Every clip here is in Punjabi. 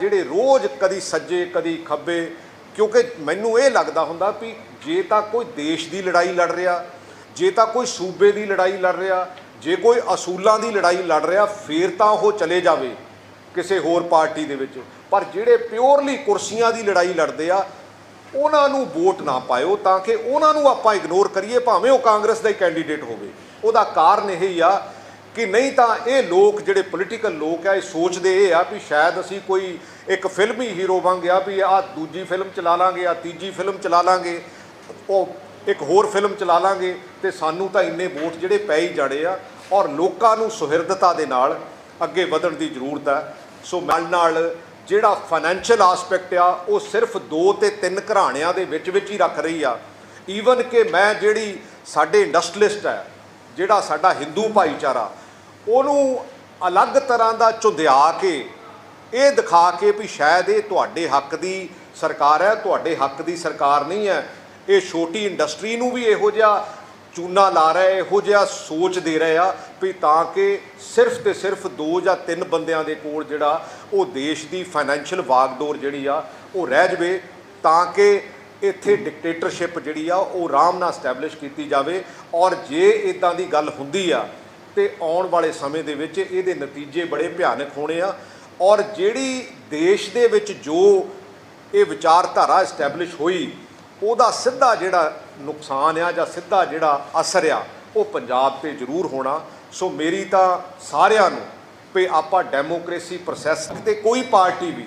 ਜਿਹੜੇ ਰੋਜ਼ ਕਦੀ ਸੱਜੇ, ਕਦੀ ਖੱਬੇ, ਕਿਉਂਕਿ ਮੈਨੂੰ ਇਹ ਲੱਗਦਾ ਹੁੰਦਾ ਵੀ ਜੇ ਤਾਂ ਕੋਈ ਦੇਸ਼ ਦੀ ਲੜਾਈ ਲੜ ਰਿਹਾ, ਜੇ ਤਾਂ ਕੋਈ ਸੂਬੇ ਦੀ ਲੜਾਈ ਲੜ ਰਿਹਾ, ਜੇ ਕੋਈ ਅਸੂਲਾਂ ਦੀ ਲੜਾਈ ਲੜ ਰਿਹਾ, ਫੇਰ ਤਾਂ ਉਹ ਚਲੇ ਜਾਵੇ ਕਿਸੇ ਹੋਰ ਪਾਰਟੀ ਦੇ ਵਿੱਚ। ਪਰ ਜਿਹੜੇ ਪਿਓਰਲੀ ਕੁਰਸੀਆਂ ਦੀ ਲੜਾਈ ਲੜਦੇ ਆ, ਉਹਨਾਂ ਨੂੰ ਵੋਟ ਨਾ ਪਾਇਓ ਤਾਂ ਕਿ ਉਹਨਾਂ ਨੂੰ ਆਪਾਂ ਇਗਨੋਰ ਕਰੀਏ, ਭਾਵੇਂ ਉਹ ਕਾਂਗਰਸ ਦਾ ਹੀ ਕੈਂਡੀਡੇਟ ਹੋਵੇ। ਉਹਦਾ ਕਾਰਨ ਇਹ ਹੀ ਆ ਕਿ ਨਹੀਂ ਤਾਂ ਇਹ ਲੋਕ ਜਿਹੜੇ ਪੋਲੀਟੀਕਲ ਲੋਕ ਆ, ਇਹ ਸੋਚਦੇ ਇਹ ਆ ਵੀ ਸ਼ਾਇਦ ਅਸੀਂ ਕੋਈ ਇੱਕ ਫਿਲਮੀ ਹੀਰੋ ਬਣ ਗਿਆ ਵੀ ਆ ਦੂਜੀ ਫਿਲਮ ਚਲਾ ਲਾਂਗੇ ਆ ਤੀਜੀ ਫਿਲਮ ਚਲਾ ਲਾਂਗੇ, ਉਹ ਇੱਕ ਹੋਰ ਫਿਲਮ ਚਲਾ ਲਾਂਗੇ ਤੇ ਸਾਨੂੰ ਤਾਂ ਇੰਨੇ ਵੋਟ ਜਿਹੜੇ ਪੈ ਹੀ ਜਾਣੇ ਆ ਔਰ ਲੋਕਾਂ ਨੂੰ ਸੁਹਿਰਦਤਾ ਦੇ ਨਾਲ ਅੱਗੇ ਵਧਣ ਦੀ ਜ਼ਰੂਰਤ ਹੈ ਸੋ ਨਾਲ ਨਾਲ ਜਿਹੜਾ ਫਾਈਨੈਂਸ਼ੀਅਲ ਆਸਪੈਕਟ ਆ, ਉਹ ਸਿਰਫ ਦੋ ਤੇ ਤਿੰਨ ਘਰਾਣਿਆਂ ਦੇ ਵਿੱਚ ਵਿੱਚ ਹੀ ਰੱਖ ਰਹੀ ਆ। ਈਵਨ ਕਿ ਮੈਂ ਜਿਹੜੀ ਸਾਡੇ ਇੰਡਸਟਰੀਲਿਸਟ ਹੈ ਜਿਹੜਾ ਸਾਡਾ ਹਿੰਦੂ ਭਾਈਚਾਰਾ ਉਹਨੂੰ ਅਲੱਗ ਤਰ੍ਹਾਂ ਦਾ ਚੁੰਦਿਆ ਕੇ ਇਹ ਦਿਖਾ ਕੇ ਵੀ ਸ਼ਾਇਦ ਇਹ ਤੁਹਾਡੇ ਹੱਕ ਦੀ ਸਰਕਾਰ ਹੈ, ਤੁਹਾਡੇ ਹੱਕ ਦੀ ਸਰਕਾਰ ਨਹੀਂ ਹੈ। ਇਹ ਛੋਟੀ ਇੰਡਸਟਰੀ ਨੂੰ ਵੀ ਇਹੋ ਜਿਹਾ ਚੂਨਾ ਲਾ ਰਿਹਾ ਇਹੋ ਜਿਹਾ ਸੋਚ ਦੇ ਰਹੇ ਆ ਵੀ ਤਾਂ ਕਿ ਸਿਰਫ ਤੇ ਸਿਰਫ ਦੋ ਜਾਂ ਤਿੰਨ ਬੰਦਿਆਂ ਦੇ ਕੋਲ ਜਿਹੜਾ ਉਹ ਦੇਸ਼ ਦੀ ਫਾਈਨੈਂਸ਼ੀਅਲ ਵਾਗਡੋਰ ਜਿਹੜੀ ਆ, ਉਹ ਰਹਿ ਜਵੇ ਤਾਂ ਕਿ ਇੱਥੇ ਡਿਕਟੇਟਰਸ਼ਿਪ ਜਿਹੜੀ ਆ, ਉਹ ਆਰਾਮ ਨਾਲ ਸਟੈਬਲਿਸ਼ ਕੀਤੀ ਜਾਵੇ। ਔਰ ਜੇ ਇਦਾਂ ਦੀ ਗੱਲ ਹੁੰਦੀ ਆ ਤੇ ਆਉਣ ਵਾਲੇ ਸਮੇਂ ਦੇ ਵਿੱਚ ਇਹਦੇ ਨਤੀਜੇ ਬੜੇ ਭਿਆਨਕ ਹੋਣੇ ਆ। ਔਰ ਜਿਹੜੀ ਦੇਸ਼ ਦੇ ਵਿੱਚ ਜੋ ਇਹ ਵਿਚਾਰਧਾਰਾ ਐਸਟੈਬਲਿਸ਼ ਹੋਈ, ਉਹਦਾ ਸਿੱਧਾ ਜਿਹੜਾ ਨੁਕਸਾਨ ਆ ਜਾਂ ਸਿੱਧਾ ਜਿਹੜਾ ਅਸਰ ਆ, ਉਹ ਪੰਜਾਬ ਤੇ ਜ਼ਰੂਰ ਹੋਣਾ। ਸੋ ਮੇਰੀ ਤਾਂ ਸਾਰਿਆਂ ਨੂੰ ਵੀ ਆਪਾਂ ਡੈਮੋਕ੍ਰੇਸੀ ਪ੍ਰੋਸੈਸ ਤੇ ਕੋਈ ਪਾਰਟੀ ਵੀ,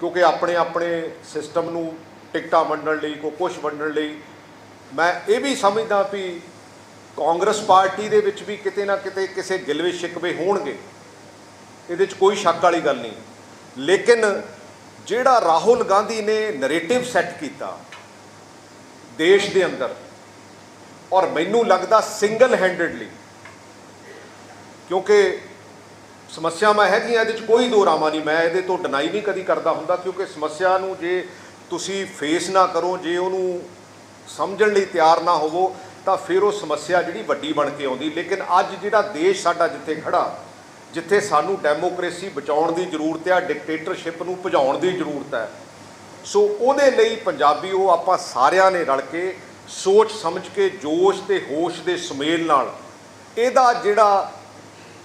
ਕਿਉਂਕਿ ਆਪਣੇ ਆਪਣੇ ਸਿਸਟਮ ਨੂੰ ਟਿਕਟਾਂ ਵੰਡਣ ਲਈ ਕੋ ਕੁਝ ਵੰਡਣ ਲਈ, ਮੈਂ ਇਹ ਵੀ ਸਮਝਦਾ ਵੀ ਕਾਂਗਰਸ ਪਾਰਟੀ ਦੇ ਵਿੱਚ ਵੀ ਕਿਤੇ ਨਾ ਕਿਤੇ ਕਿਸੇ ਗਿਲਵੇ ਸ਼ਿਕਵੇ ਹੋਣਗੇ। ਇਹਦੇ 'ਚ ਕੋਈ ਸ਼ੱਕ ਵਾਲੀ ਗੱਲ ਨਹੀਂ। ਲੇਕਿਨ ਜਿਹੜਾ ਰਾਹੁਲ ਗਾਂਧੀ ਨੇ ਨੈਰੇਟਿਵ ਸੈੱਟ ਕੀਤਾ ਦੇਸ਼ ਦੇ ਅੰਦਰ, ਔਰ ਮੈਨੂੰ ਲੱਗਦਾ ਸਿੰਗਲ ਹੈਂਡਡਲੀ ਕਿਉਂਕਿ ਸਮੱਸਿਆਵਾਂ ਹੈਗੀਆਂ, ਇਹਦੇ 'ਚ ਕੋਈ ਦੋ ਰਾਮਾ ਨਹੀਂ। ਮੈਂ ਇਹਦੇ ਤੋਂ ਡਿਨਾਈ ਨਹੀਂ ਕਦੀ ਕਰਦਾ ਹੁੰਦਾ, ਕਿਉਂਕਿ ਸਮੱਸਿਆ ਨੂੰ ਜੇ ਤੁਸੀਂ ਫੇਸ ਨਾ ਕਰੋ, ਜੇ ਉਹਨੂੰ ਸਮਝਣ ਲਈ ਤਿਆਰ ਨਾ ਹੋਵੋ ਤਾਂ ਫਿਰ ਉਹ ਸਮੱਸਿਆ ਜਿਹੜੀ ਵੱਡੀ ਬਣ ਕੇ ਆਉਂਦੀ। ਲੇਕਿਨ ਅੱਜ ਜਿਹੜਾ ਦੇਸ਼ ਸਾਡਾ ਜਿੱਥੇ ਖੜਾ, ਜਿੱਥੇ ਸਾਨੂੰ ਡੈਮੋਕ੍ਰੇਸੀ ਬਚਾਉਣ ਦੀ ਜ਼ਰੂਰਤ ਹੈ ਡਿਕਟੇਟਰਸ਼ਿਪ ਨੂੰ ਭਜਾਉਣ ਦੀ ਜ਼ਰੂਰਤ ਹੈ ਸੋ ਉਹਦੇ ਲਈ ਪੰਜਾਬੀ ਉਹ ਆਪਾਂ ਸਾਰਿਆਂ ਨੇ ਰਲ ਕੇ ਸੋਚ ਸਮਝ ਕੇ, ਜੋਸ਼ ਤੇ ਹੋਸ਼ ਦੇ ਸੁਮੇਲ ਨਾਲ ਇਹਦਾ ਜਿਹੜਾ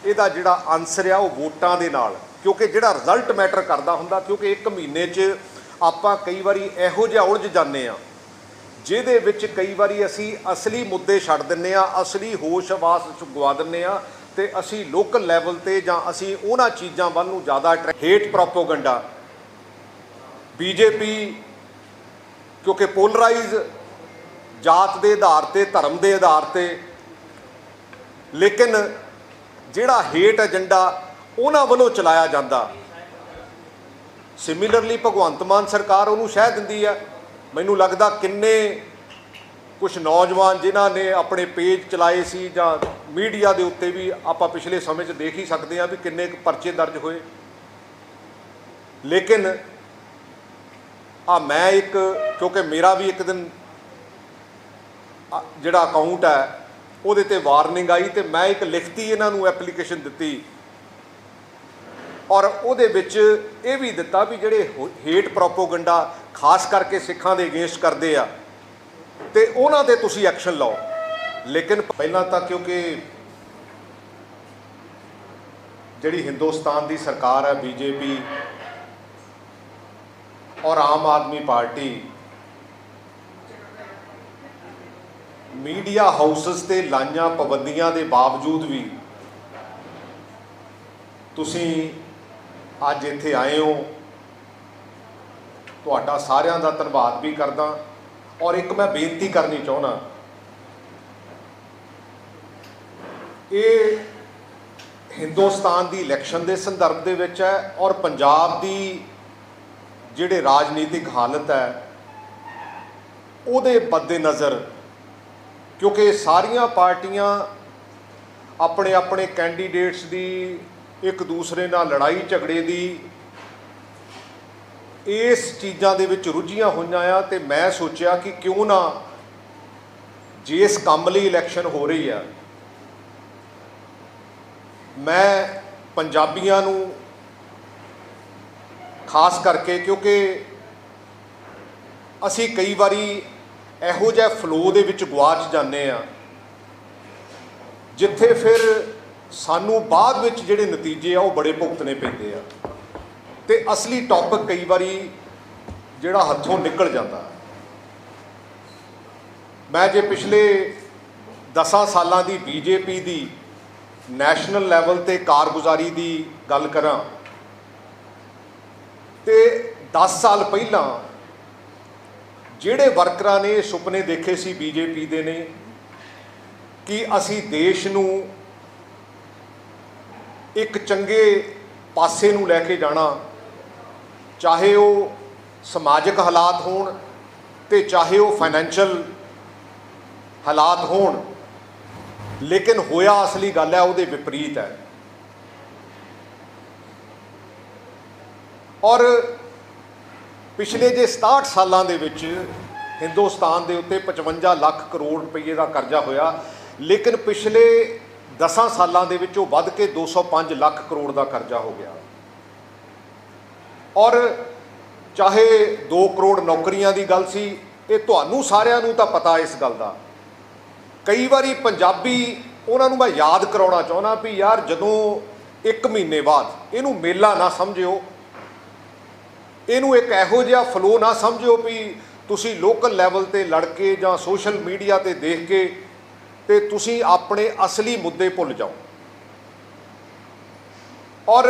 ਇਹਦਾ ਜਿਹੜਾ ਆਨਸਰ ਆ ਉਹ ਵੋਟਾਂ ਦੇ ਨਾਲ, ਕਿਉਂਕਿ ਜਿਹੜਾ ਰਿਜ਼ਲਟ ਮੈਟਰ ਕਰਦਾ ਹੁੰਦਾ, ਕਿਉਂਕਿ ਇੱਕ ਮਹੀਨੇ 'ਚ ਆਪਾਂ ਕਈ ਵਾਰੀ ਇਹੋ ਜਿਹਾ ਉਲਝ ਜਾਂਦੇ ਆ ਜਿਹਦੇ ਵਿੱਚ ਕਈ ਵਾਰੀ ਅਸੀਂ ਅਸਲੀ ਮੁੱਦੇ ਛੱਡ ਦਿੰਨੇ ਆ ਅਸਲੀ ਹੋਸ਼ ਆਵਾਸ ਚ ਗਵਾ ਦਿੰਨੇ ਆ ਤੇ ਅਸੀਂ ਲੋਕਲ ਲੈਵਲ ਤੇ ਜਾਂ ਅਸੀਂ ਉਹਨਾਂ ਚੀਜ਼ਾਂ ਵੱਲ ਨੂੰ ਜ਼ਿਆਦਾ ਹੇਟ ਪ੍ਰੋਪੋਗੰਡਾ ਬੀਜੇਪੀ, ਕਿਉਂਕਿ ਪੋਲਰਾਈਜ਼ ਜਾਤ ਦੇ ਆਧਾਰ ਤੇ, ਧਰਮ ਦੇ ਆਧਾਰ ਤੇ, ਲੇਕਿਨ ਜਿਹੜਾ ਹੇਟ ਏਜੰਡਾ ਉਹਨਾਂ ਵੱਲੋਂ ਚਲਾਇਆ ਜਾਂਦਾ। ਸਿਮਿਲਰਲੀ ਭਗਵੰਤ ਮਾਨ ਸਰਕਾਰ ਉਹਨੂੰ ਸ਼ਹਿ ਦਿੰਦੀ ਆ ਮੈਨੂੰ ਲੱਗਦਾ ਕਿੰਨੇ ਕੁਝ ਨੌਜਵਾਨ ਜਿਨ੍ਹਾਂ ਨੇ ਆਪਣੇ ਪੇਜ ਚਲਾਏ ਸੀ ਜਾਂ ਮੀਡੀਆ ਦੇ ਉੱਤੇ ਵੀ ਆਪਾਂ ਪਿਛਲੇ ਸਮੇਂ 'ਚ ਦੇਖ ਹੀ ਸਕਦੇ ਹਾਂ ਵੀ ਕਿੰਨੇ ਕੁ ਪਰਚੇ ਦਰਜ ਹੋਏ। ਲੇਕਿਨ ਆ ਮੈਂ ਇੱਕ, ਕਿਉਂਕਿ ਮੇਰਾ ਵੀ ਇੱਕ ਦਿਨ ਜਿਹੜਾ ਅਕਾਊਂਟ ਹੈ, ਉਹਦੇ ਤੇ ਵਾਰਨਿੰਗ ਆਈ ਤੇ ਮੈਂ ਇੱਕ ਲਿਖਤੀ ਇਹਨਾਂ ਨੂੰ ਐਪਲੀਕੇਸ਼ਨ ਦਿੱਤੀ। ਔਰ ਉਹਦੇ ਵਿੱਚ ਇਹ ਵੀ ਦਿੱਤਾ ਵੀ ਜਿਹੜੇ ਹੇਟ ਪ੍ਰੋਪੋਗੰਡਾ ਖਾਸ ਕਰਕੇ ਸਿੱਖਾਂ ਦੇ ਅਗੇਂਸਟ ਕਰਦੇ ਆ, ਤੇ ਉਹਨਾਂ ਤੇ ਤੁਸੀਂ ਐਕਸ਼ਨ ਲਓ। ਲੇਕਿਨ ਪਹਿਲਾਂ ਤਾਂ ਕਿਉਂਕਿ ਜਿਹੜੀ ਹਿੰਦੁਸਤਾਨ ਦੀ ਸਰਕਾਰ ਹੈ, ਬੀਜੇਪੀ ਔਰ Aam Aadmi party, media houses ਤੇ ਲਾਈਆਂ ਪਾਬੰਦੀਆਂ ਦੇ ਬਾਵਜੂਦ ਵੀ ਤੁਸੀਂ ਅੱਜ ਇੱਥੇ ਆਏ ਹੋ। ਤੁਹਾਡਾ ਸਾਰਿਆਂ ਦਾ ਧੰਨਵਾਦ ਵੀ ਕਰਦਾ ਔਰ ਇੱਕ ਮੈਂ ਬੇਨਤੀ ਕਰਨੀ ਚਾਹੁੰਦਾ। ਇਹ ਹਿੰਦੁਸਤਾਨ ਦੀ ਇਲੈਕਸ਼ਨ ਦੇ ਸੰਦਰਭ ਦੇ ਵਿੱਚ ਹੈ ਔਰ ਪੰਜਾਬ ਦੀ ਜਿਹੜੇ ਰਾਜਨੀਤਿਕ ਹਾਲਤ ਹੈ, ਉਹਦੇ ਬੱਦੇ ਨਜ਼ਰ ਕਿਉਂਕਿ ਸਾਰੀਆਂ ਪਾਰਟੀਆਂ ਆਪਣੇ ਆਪਣੇ ਕੈਂਡੀਡੇਟਸ ਦੀ ਇੱਕ ਦੂਸਰੇ ਨਾਲ ਲੜਾਈ ਝਗੜੇ ਦੀ ਇਸ ਚੀਜ਼ਾਂ ਦੇ ਵਿੱਚ ਰੁੱਝੀਆਂ ਹੋਈਆਂ ਆ ਤੇ ਮੈਂ ਸੋਚਿਆ ਕਿ ਕਿਉਂ ਨਾ ਜਿਸ ਕੰਮ ਲਈ ਇਲੈਕਸ਼ਨ ਹੋ ਰਹੀ ਆ, ਮੈਂ ਪੰਜਾਬੀਆਂ ਨੂੰ ਖਾਸ ਕਰਕੇ ਕਿਉਂਕਿ ਅਸੀਂ ਕਈ ਵਾਰੀ ਇਹੋ ਜਿਹਾ ਫਲੋ ਦੇ ਵਿੱਚ ਗਵਾਚ ਜਾਂਦੇ ਆ, ਜਿੱਥੇ ਫਿਰ ਸਾਨੂੰ ਬਾਅਦ ਵਿੱਚ ਜਿਹੜੇ ਨਤੀਜੇ ਆ ਉਹ ਬੜੇ ਭੁਗਤਣੇ ਪੈਂਦੇ ਆ। ਤੇ ਅਸਲੀ ਟੌਪਿਕ ਕਈ ਵਾਰੀ ਜਿਹੜਾ ਹੱਥੋਂ ਨਿਕਲ ਜਾਂਦਾ। ਮੈਂ ਜੇ ਪਿਛਲੇ 10 ਸਾਲਾਂ ਦੀ ਬੀਜੇਪੀ ਦੀ ਨੈਸ਼ਨਲ ਲੈਵਲ ਤੇ ਕਾਰਗੁਜ਼ਾਰੀ ਦੀ ਗੱਲ ਕਰਾਂ, ਤੇ 10 ਸਾਲ ਪਹਿਲਾਂ ਜਿਹੜੇ ਵਰਕਰਾਂ ਨੇ ਸੁਪਨੇ ਦੇਖੇ ਸੀ ਬੀਜੇਪੀ ਦੇ ਨੇ ਕਿ ਅਸੀਂ ਦੇਸ਼ ਨੂੰ ਇੱਕ ਚੰਗੇ ਪਾਸੇ ਨੂੰ ਲੈ ਕੇ ਜਾਣਾ ਚਾਹੇ ਉਹ ਸਮਾਜਿਕ ਹਾਲਾਤ ਹੋਣ ਤੇ ਚਾਹੇ ਉਹ ਫਾਈਨੈਂਸ਼ੀਅਲ ਹਾਲਾਤ ਹੋਣ, ਲੇਕਿਨ ਹੋਇਆ ਅਸਲੀ ਗੱਲ ਹੈ, ਉਹਦੇ ਵਿਪਰੀਤ ਹੈ। ਔਰ ਪਿਛਲੇ ਜੇ 67 ਸਾਲਾਂ ਦੇ ਵਿੱਚ ਹਿੰਦੁਸਤਾਨ ਦੇ ਉੱਤੇ 55 ਲੱਖ ਕਰੋੜ ਰੁਪਏ ਦਾ ਕਰਜ਼ਾ ਹੋਇਆ, ਲੇਕਿਨ ਪਿਛਲੇ 10 ਸਾਲਾਂ ਦੇ ਵਿੱਚ ਉਹ ਵੱਧ ਕੇ 205 ਲੱਖ ਕਰੋੜ ਦਾ ਕਰਜ਼ਾ ਹੋ ਗਿਆ। ਔਰ ਚਾਹੇ 2 ਕਰੋੜ ਨੌਕਰੀਆਂ ਦੀ ਗੱਲ ਸੀ, ਇਹ ਤੁਹਾਨੂੰ ਸਾਰਿਆਂ ਨੂੰ ਤਾਂ ਪਤਾ ਇਸ ਗੱਲ ਦਾ। ਕਈ ਵਾਰੀ ਪੰਜਾਬੀ, ਉਹਨਾਂ ਨੂੰ ਮੈਂ ਯਾਦ ਕਰਾਉਣਾ ਚਾਹੁੰਦਾ ਵੀ ਯਾਰ ਜਦੋਂ 1 ਮਹੀਨੇ ਬਾਅਦ ਇਹਨੂੰ ਮੇਲਾ ਨਾ ਸਮਝਿਓ, ਇਹਨੂੰ ਇੱਕ ਇਹੋ ਜਿਹਾ ਫਲੋ ਨਾ ਸਮਝਿਓ ਵੀ ਤੁਸੀਂ ਲੋਕਲ ਲੈਵਲ ਤੇ ਲੜ ਕੇ ਜਾਂ ਸੋਸ਼ਲ ਮੀਡੀਆ ਤੇ ਦੇਖ ਕੇ ਤੇ ਤੁਸੀਂ ਆਪਣੇ ਅਸਲੀ ਮੁੱਦੇ ਭੁੱਲ ਜਾਓ। ਔਰ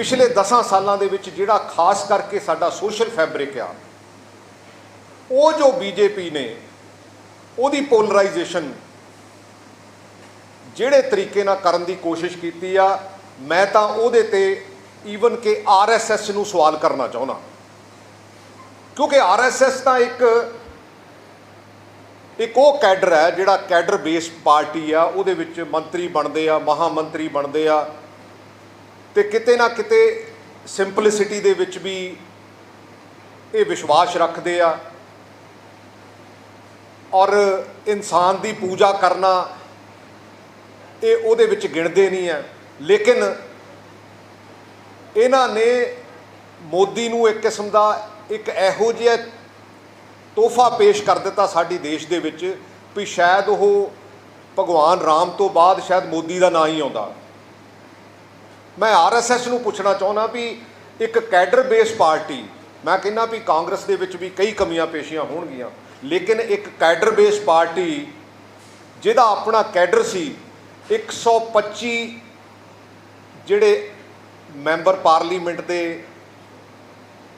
ਪਿਛਲੇ 10 ਸਾਲਾਂ ਦੇ ਵਿੱਚ ਜਿਹੜਾ ਖਾਸ ਕਰਕੇ ਸਾਡਾ ਸੋਸ਼ਲ ਫੈਬਰਿਕ ਆ, ਉਹ ਜੋ ਬੀਜੇਪੀ ਨੇ, ਉਹਦੀ ਪੋਲਰਾਈਜੇਸ਼ਨ ਜਿਹੜੇ ਤਰੀਕੇ ਨਾਲ ਕਰਨ ਦੀ ਕੋਸ਼ਿਸ਼ ਕੀਤੀ ਆ, ਮੈਂ ਤਾਂ ਉਹਦੇ ਤੇ ਈਵਨ ਕਿ ਆਰਐਸਐਸ ਨੂੰ ਸਵਾਲ ਕਰਨਾ ਚਾਹੁੰਦਾ। ਕਿਉਂਕਿ ਆਰਐਸਐਸ ਤਾਂ ਇੱਕ ਇੱਕ ਉਹ ਕੈਡਰ ਹੈ ਜਿਹੜਾ ਕੈਡਰ ਬੇਸ ਪਾਰਟੀ ਆ, ਉਹਦੇ ਵਿੱਚ ਮੰਤਰੀ ਬਣਦੇ ਆ, ਮਹਾਮੰਤਰੀ ਬਣਦੇ ਆ ਤੇ ਕਿਤੇ ਨਾ ਕਿਤੇ ਸਿੰਪਲਿਸਿਟੀ ਦੇ ਵਿੱਚ ਵੀ ਇਹ ਵਿਸ਼ਵਾਸ ਰੱਖਦੇ ਆ। ਔਰ ਇਨਸਾਨ ਦੀ ਪੂਜਾ ਕਰਨਾ ਇਹ ਉਹਦੇ ਵਿੱਚ ਗਿਣਦੇ ਨਹੀਂ ਆ। ਲੇਕਿਨ ਇਹਨਾਂ ਨੇ ਮੋਦੀ ਨੂੰ ਇੱਕ ਕਿਸਮ ਦਾ ਇੱਕ ਇਹੋ ਜਿਹਾ ਤੋਹਫਾ ਪੇਸ਼ ਕਰ ਦਿੱਤਾ ਸਾਡੀ ਦੇਸ਼ ਦੇ ਵਿੱਚ ਵੀ ਸ਼ਾਇਦ ਉਹ ਭਗਵਾਨ ਰਾਮ ਤੋਂ ਬਾਅਦ ਸ਼ਾਇਦ ਮੋਦੀ ਦਾ ਨਾਂ ਹੀ ਆਉਂਦਾ। ਮੈਂ ਆਰਐਸਐਸ ਨੂੰ ਪੁੱਛਣਾ ਚਾਹੁੰਦਾ ਵੀ ਇੱਕ ਕੈਡਰ ਬੇਸ ਪਾਰਟੀ, ਮੈਂ ਕਹਿੰਦਾ ਵੀ ਕਾਂਗਰਸ ਦੇ ਵਿੱਚ ਵੀ ਕਈ ਕਮੀਆਂ ਪੇਸ਼ੀਆਂ ਹੋਣਗੀਆਂ, ਲੇਕਿਨ ਇੱਕ ਕੈਡਰ ਬੇਸ ਪਾਰਟੀ ਜਿਹਦਾ ਆਪਣਾ ਕੈਡਰ ਸੀ 125 ਜਿਹੜੇ ਮੈਂਬਰ ਪਾਰਲੀਮੈਂਟ ਦੇ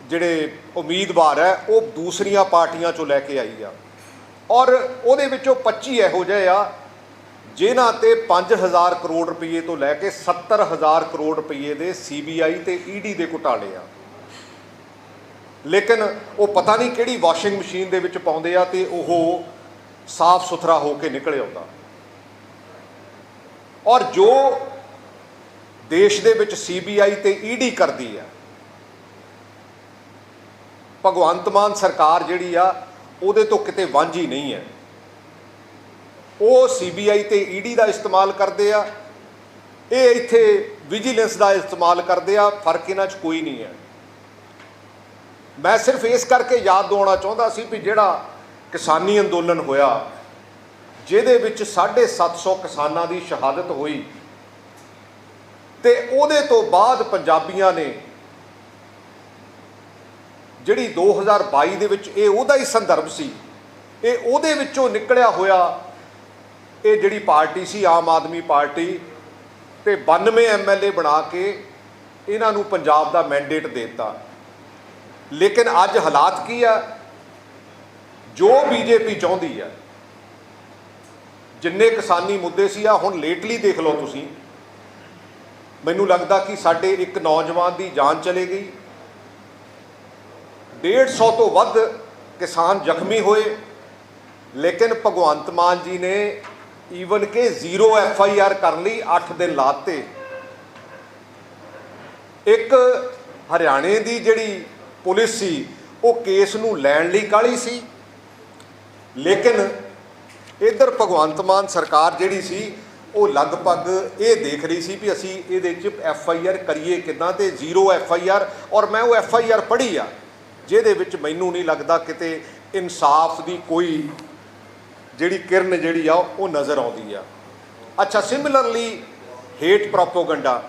ਜਿਹੜੇ ਉਮੀਦਵਾਰ ਹੈ, ਉਹ ਦੂਸਰੀਆਂ ਪਾਰਟੀਆਂ ਚੋਂ ਲੈ ਕੇ ਆਈ ਆ। ਔਰ ਉਹਦੇ ਵਿੱਚੋਂ 25 ਇਹੋ ਜਿਹੇ ਆ ਜਿਨ੍ਹਾਂ ਤੇ 5000 ਕਰੋੜ ਰੁਪਏ ਤੋਂ ਲੈ ਕੇ 70000 ਕਰੋੜ ਰੁਪਏ ਦੇ ਸੀਬੀਆਈ ਤੇ ਈਡੀ ਦੇ ਘੁਟਾਲੇ ਆ। ਲੇਕਿਨ ਉਹ ਪਤਾ ਨਹੀਂ ਕਿਹੜੀ ਵਾਸ਼ਿੰਗ ਮਸ਼ੀਨ ਦੇ ਵਿੱਚ ਪਾਉਂਦੇ ਆ ਤੇ ਉਹ ਸਾਫ਼ ਸੁਥਰਾ ਹੋ ਕੇ ਨਿਕਲ ਆਉਂਦਾ। ਔਰ ਜੋ ਦੇਸ਼ ਦੇ ਵਿੱਚ ਸੀਬੀਆਈ ਤੇ ਈਡੀ ਕਰਦੀ ਆ, ਭਗਵੰਤ ਮਾਨ ਸਰਕਾਰ ਜਿਹੜੀ ਆ, ਉਹਦੇ ਤੋਂ ਕਿਤੇ ਵਾਂਝੀ ਨਹੀਂ ਹੈ। ਉਹ ਸੀਬੀਆਈ ਤੇ ਈਡੀ ਦਾ ਇਸਤੇਮਾਲ ਕਰਦੇ ਆ। ਇਹ ਇੱਥੇ ਵਿਜੀਲੈਂਸ ਦਾ ਇਸਤੇਮਾਲ ਕਰਦੇ ਆ, ਫ਼ਰਕ ਇਹਨਾਂ 'ਚ ਕੋਈ ਨਹੀਂ ਹੈ। ਮੈਂ ਸਿਰਫ ਇਸ ਕਰਕੇ ਯਾਦ ਦਿਵਾਉਣਾ ਚਾਹੁੰਦਾ ਸੀ ਵੀ ਜਿਹੜਾ ਕਿਸਾਨੀ ਅੰਦੋਲਨ ਹੋਇਆ, ਜਿਹਦੇ ਵਿੱਚ 750 ਕਿਸਾਨਾਂ ਦੀ ਸ਼ਹਾਦਤ ਹੋਈ, ਤੇ ਉਹਦੇ ਤੋਂ ਬਾਅਦ ਪੰਜਾਬੀਆਂ ਨੇ ਜਿਹੜੀ 2022 ਦੇ ਵਿੱਚ ਇਹ ਉਹਦਾ ਹੀ ਸੰਦਰਭ ਸੀ, ਇਹ ਉਹਦੇ ਵਿੱਚੋਂ ਨਿਕਲਿਆ ਹੋਇਆ ਇਹ ਜਿਹੜੀ ਪਾਰਟੀ ਸੀ, ਆਮ ਆਦਮੀ ਪਾਰਟੀ ਤੇ 92 ਐਮਐਲਏ ਬਣਾ ਕੇ ਇਹਨਾਂ ਨੂੰ ਪੰਜਾਬ ਦਾ ਮੈਂਡੇਟ ਦੇ ਦਿੱਤਾ। ਲੇਕਿਨ ਅੱਜ ਹਾਲਾਤ ਕੀ ਆ? ਜੋ ਬੀਜੇਪੀ ਚਾਹੁੰਦੀ ਆ, ਜਿੰਨੇ ਕਿਸਾਨੀ ਮੁੱਦੇ ਸੀ ਆ ਹੁਣ ਲੇਟਲੀ ਦੇਖ ਲਓ ਤੁਸੀਂ। ਮੈਨੂੰ ਲੱਗਦਾ ਕਿ ਸਾਡੇ ਇੱਕ ਨੌਜਵਾਨ ਦੀ ਜਾਨ ਚਲੇ ਗਈ। 150 ਤੋਂ ਵੱਧ ਕਿਸਾਨ ਜ਼ਖਮੀ ਹੋਏ। ਲੇਕਿਨ ਭਗਵੰਤ ਮਾਨ ਜੀ ਨੇ ਈਵਨ ਕਿ ਜ਼ੀਰੋ ਐਫ ਆਈ ਆਰ ਕਰਨ ਲਈ 8 ਦਿਨ ਲਾਤੇ ਇੱਕ ਹਰਿਆਣੇ ਦੀ ਜਿਹੜੀ ਪੁਲਿਸ ਸੀ, ਉਹ ਕੇਸ ਨੂੰ ਲੈਣ ਲਈ ਕਾਲੀ ਸੀ। ਲੇਕਿਨ ਇਧਰ ਭਗਵੰਤ ਮਾਨ ਸਰਕਾਰ ਜਿਹੜੀ ਸੀ, ਉਹ ਲਗਭਗ ਇਹ ਦੇਖ ਰਹੀ ਸੀ ਵੀ ਅਸੀਂ ਇਹਦੇ 'ਚ ਐਫ ਆਈ ਆਰ ਕਰੀਏ ਕਿੱਦਾਂ ਤੇ ਜ਼ੀਰੋ ਐਫ ਆਈ ਆਰ ਔਰ ਮੈਂ ਉਹ ਐਫ ਆਈ ਆਰ ਪੜ੍ਹੀ ਆ, ਜਿਹਦੇ ਵਿੱਚ ਮੈਨੂੰ ਨਹੀਂ ਲੱਗਦਾ ਕਿਤੇ ਇਨਸਾਫ ਦੀ ਕੋਈ ਜਿਹੜੀ ਕਿਰਨ ਜਿਹੜੀ ਆ, ਉਹ ਨਜ਼ਰ ਆਉਂਦੀ ਆ। ਅੱਛਾ ਸਿਮਿਲਰਲੀ ਹੇਟ ਪ੍ਰੋਪੋਗੰਡਾ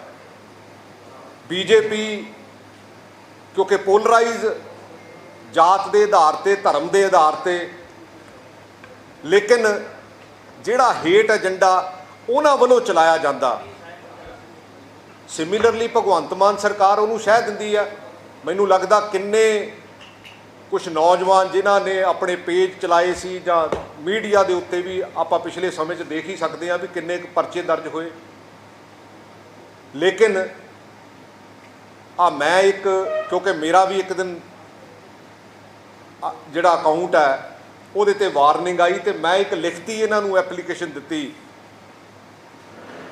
ਬੀਜੇਪੀ ਕਿਉਂਕਿ ਪੋਲਰਾਈਜ਼ ਜਾਤ ਦੇ ਆਧਾਰ ਤੇ, ਧਰਮ ਦੇ ਆਧਾਰ ਤੇ। ਲੇਕਿਨ ਜਿਹੜਾ ਹੇਟ ਏਜੰਡਾ ਉਹਨਾਂ ਵੱਲੋਂ ਚਲਾਇਆ ਜਾਂਦਾ। ਸਿਮਿਲਰਲੀ ਭਗਵੰਤ ਮਾਨ ਸਰਕਾਰ ਉਹਨੂੰ ਸ਼ਹਿ ਦਿੰਦੀ ਆ। ਮੈਨੂੰ ਲੱਗਦਾ ਕਿੰਨੇ ਕੁਝ ਨੌਜਵਾਨ ਜਿਨ੍ਹਾਂ ਨੇ ਆਪਣੇ ਪੇਜ ਚਲਾਏ ਸੀ ਜਾਂ ਮੀਡੀਆ ਦੇ ਉੱਤੇ ਵੀ ਆਪਾਂ ਪਿਛਲੇ ਸਮੇਂ 'ਚ ਦੇਖ ਹੀ ਸਕਦੇ ਹਾਂ ਵੀ ਕਿੰਨੇ ਕੁ ਪਰਚੇ ਦਰਜ ਹੋਏ। ਲੇਕਿਨ ਆ ਮੈਂ ਇੱਕ, ਕਿਉਂਕਿ ਮੇਰਾ ਵੀ ਇੱਕ ਦਿਨ ਜਿਹੜਾ ਅਕਾਊਂਟ ਹੈ, ਉਹਦੇ ਤੇ ਵਾਰਨਿੰਗ ਆਈ ਤੇ ਮੈਂ ਇੱਕ ਲਿਖਤੀ ਇਹਨਾਂ ਨੂੰ ਐਪਲੀਕੇਸ਼ਨ ਦਿੱਤੀ।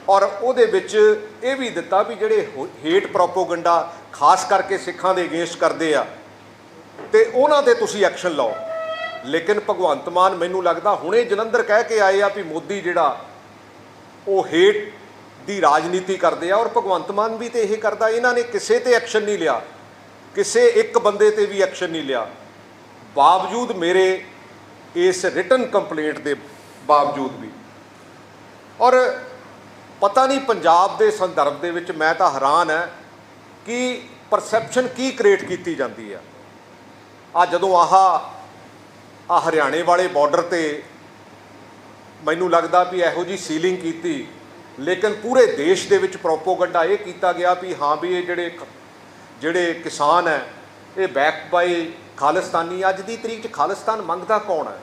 ਔਰ ਉਹਦੇ ਵਿੱਚ ਇਹ ਵੀ ਦਿੱਤਾ ਵੀ ਜਿਹੜੇ ਹੇਟ ਪ੍ਰੋਪੋਗੰਡਾ ਖਾਸ ਕਰਕੇ ਸਿੱਖਾਂ ਦੇ ਅਗੇਂਸਟ ਕਰਦੇ ਆ, ਤੇ ਉਹਨਾਂ ਤੇ ਤੁਸੀਂ ਐਕਸ਼ਨ ਲਓ। ਲੇਕਿਨ ਭਗਵੰਤ ਮਾਨ ਮੈਨੂੰ ਲੱਗਦਾ ਹੁਣੇ ਜਲੰਧਰ ਕਹਿ ਕੇ ਆਏ ਆ ਵੀ ਮੋਦੀ ਜਿਹੜਾ ਉਹ ਹੇਟ ਦੀ ਰਾਜਨੀਤੀ ਕਰਦੇ ਆ ਔਰ ਭਗਵੰਤ ਮਾਨ ਵੀ ਤੇ ਇਹ ਕਰਦਾ, ਇਹਨਾਂ ਨੇ ਕਿਸੇ ਤੇ ਐਕਸ਼ਨ ਨਹੀਂ ਲਿਆ, ਕਿਸੇ ਇੱਕ ਬੰਦੇ ਤੇ ਵੀ ਐਕਸ਼ਨ ਨਹੀਂ ਲਿਆ। ਬਾਵਜੂਦ ਮੇਰੇ ਇਸ ਰਿਟਨ ਕੰਪਲੇਂਟ ਦੇ ਬਾਵਜੂਦ ਵੀ। ਔਰ ਪਤਾ ਨਹੀਂ ਪੰਜਾਬ ਦੇ ਸੰਦਰਭ ਦੇ ਵਿੱਚ ਮੈਂ ਤਾਂ ਹੈਰਾਨ ਹੈ ਕਿ ਪਰਸੈਪਸ਼ਨ ਕੀ ਕ੍ਰੀਏਟ ਕੀਤੀ ਜਾਂਦੀ ਆ। ਆ ਜਦੋਂ ਆਹਾ ਆ ਹਰਿਆਣੇ ਵਾਲੇ ਬਾਰਡਰ ਤੇ ਮੈਨੂੰ ਲੱਗਦਾ ਵੀ ਇਹੋ ਜੀ ਸੀਲਿੰਗ ਕੀਤੀ, ਲੇਕਿਨ ਪੂਰੇ ਦੇਸ਼ ਦੇ ਵਿੱਚ ਪ੍ਰੋਪੋਗੰਡਾ ਇਹ ਕੀਤਾ ਗਿਆ ਵੀ ਹਾਂ ਵੀ ਇਹ ਜਿਹੜੇ ਜਿਹੜੇ ਕਿਸਾਨ ਹੈ, ਇਹ ਬੈਕ ਬਾਈ ਖਾਲਿਸਤਾਨੀ, ਅੱਜ ਦੀ ਤਰੀਕ 'ਚ ਖਾਲਿਸਤਾਨ ਮੰਗਦਾ ਕੌਣ ਹੈ?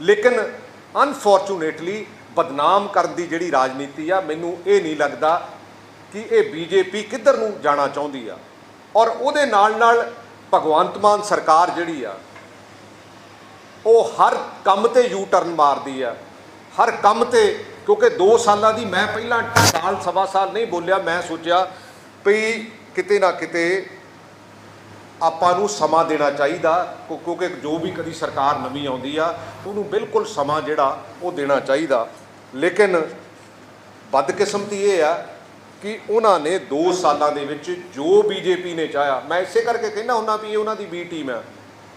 ਲੇਕਿਨ ਅਨਫੋਰਚੂਨੇਟਲੀ ਬਦਨਾਮ ਕਰਨ ਦੀ ਜਿਹੜੀ ਰਾਜਨੀਤੀ ਆ, ਮੈਨੂੰ ਇਹ ਨਹੀਂ ਲੱਗਦਾ ਕਿ ਇਹ ਬੀਜੇਪੀ ਕਿੱਧਰ ਨੂੰ ਜਾਣਾ ਚਾਹੁੰਦੀ ਆ। ਔਰ ਉਹਦੇ ਨਾਲ ਨਾਲ ਭਗਵੰਤ ਮਾਨ ਸਰਕਾਰ ਜਿਹੜੀ ਆ ਉਹ ਹਰ ਕੰਮ ਤੇ ਯੂ ਟਰਨ ਮਾਰਦੀ ਆ। ਹਰ ਕੰਮ ਤੇ, ਕਿਉਂਕਿ 2 ਸਾਲਾਂ ਦੀ ਮੈਂ ਪਹਿਲਾਂ ਸਾਲ ਸਵਾ ਸਾਲ ਨਹੀਂ ਬੋਲਿਆ, ਮੈਂ ਸੋਚਿਆ ਵੀ ਕਿਤੇ ਨਾ ਕਿਤੇ ਆਪਾਂ ਨੂੰ ਸਮਾਂ ਦੇਣਾ ਚਾਹੀਦਾ, ਕਿਉਂ- ਕਿਉਂਕਿ ਜੋ ਵੀ ਕਦੀ ਸਰਕਾਰ ਨਵੀਂ ਆਉਂਦੀ ਆ, ਉਹਨੂੰ ਬਿਲਕੁਲ ਸਮਾਂ ਜਿਹੜਾ ਉਹ ਦੇਣਾ ਚਾਹੀਦਾ। ਲੇਕਿਨ ਬਦਕਿਸਮਤੀ ਇਹ ਆ ਕਿ ਉਹਨਾਂ ਨੇ 2 ਸਾਲਾਂ ਦੇ ਵਿੱਚ ਜੋ ਬੀਜੇਪੀ ਨੇ ਚਾਹਿਆ, ਮੈਂ ਇਸੇ ਕਰਕੇ ਕਹਿੰਦਾ ਹੁੰਦਾ ਵੀ ਇਹ ਉਹਨਾਂ ਦੀ ਬੀ ਟੀਮ ਹੈ